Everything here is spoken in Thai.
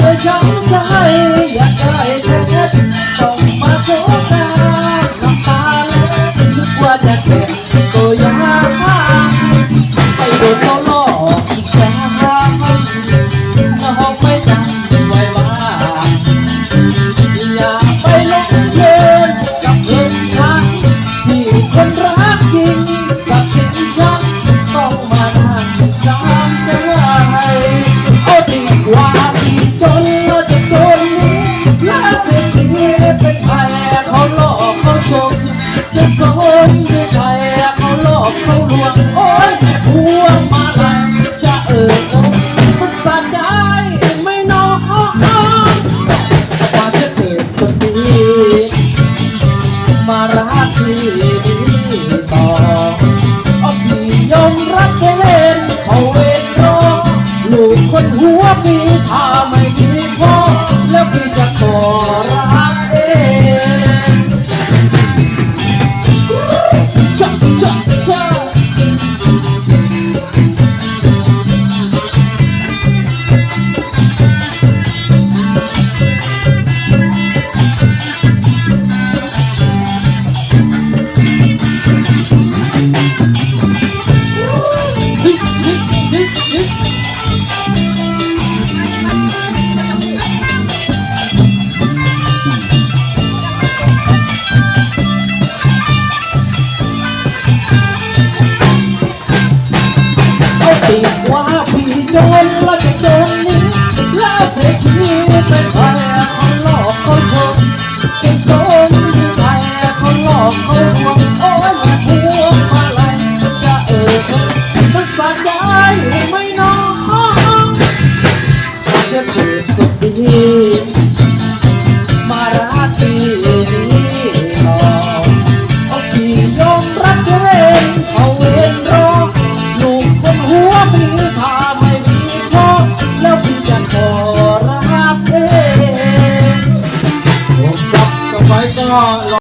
เธ เขาหลอกเขาลวงโอ้ยพวงมาลัยจะเอ่ยมันสะใจไม่น้อยมาเสียเถิดคนดีมารักที่ดีต่ออาพี่ยอมรับเล่นเขาเวรรอลูกคนหัวมีถ้าไม่มีพ่อแล้วพี่จะ ติดว่าพี่โจรแล้วจะโดนนี้แล้วเศรษฐีเป็นใครเขาหลอกเขาชมจะสนใครเขาหลอกเขาลวงโอ้ยมาพวงมาลัยจะเอ่ยเอ่ยมันสะใจไม่ หัวพี่ถ้าไม่มีพ่อแล้วพี่จะขอรับเองผมรับกันไว้ก็